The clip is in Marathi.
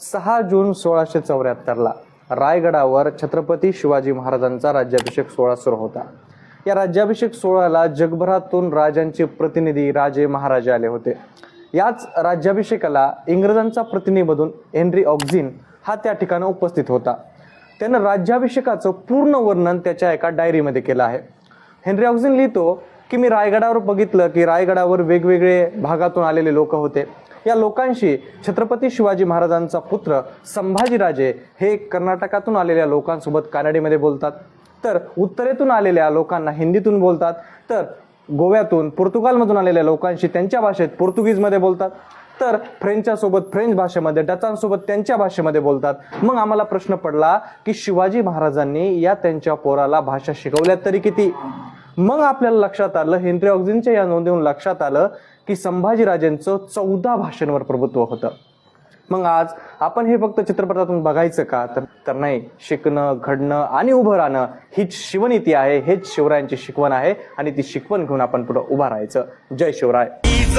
सहा जून सोळाशे चौऱ्याहत्तरला रायगडावर छत्रपती शिवाजी महाराजांचा राज्याभिषेक सोहळा सुरू होता. या राज्याभिषेक सोहळ्याला जगभरातून राजांचे प्रतिनिधी राजे महाराजे आले होते. याच राज्याभिषेकाला इंग्रजांचा प्रतिनिधीमधून हेनरी ऑक्झिन हा त्या ठिकाणी उपस्थित होता. त्यानं राज्याभिषेकाचं पूर्ण वर्णन त्याच्या एका डायरीमध्ये केलं आहे. हेनरी ऑक्झिन लिहितो की मी रायगडावर बघितलं की रायगडावर वेगवेगळे भागातून आलेले लोक होते. या लोकांशी छत्रपती शिवाजी महाराजांचा पुत्र संभाजीराजे हे कर्नाटकातून आलेल्या लोकांसोबत कानडीमध्ये बोलतात. तर उत्तरेतून आलेल्या लोकांना हिंदीतून बोलतात. तर गोव्यातून पोर्तुगालमधून आलेल्या लोकांशी त्यांच्या भाषेत पोर्तुगीजमध्ये बोलतात. तर फ्रेंचच्या फ्रेंच भाषेमध्ये डचांसोबत त्यांच्या भाषेमध्ये बोलतात. मग आम्हाला प्रश्न पडला की शिवाजी महाराजांनी या त्यांच्या पोराला भाषा शिकवल्या तरी किती? मग आपल्याला लक्षात आलं हेनरी ऑक्झिनच्या या नोंदीहून लक्षात आलं की संभाजीराजेंचं चौदा भाषांवर प्रभुत्व होतं. मग आज आपण हे फक्त चित्रपटातून बघायचं का? तर तर नाही शिकणं घडणं आणि उभं राहणं हीच शिवनीती आहे हेच शिवरायांची शिकवण आहे आणि ती शिकवण घेऊन आपण पुढे उभा राहायचं. जय शिवराय. हीच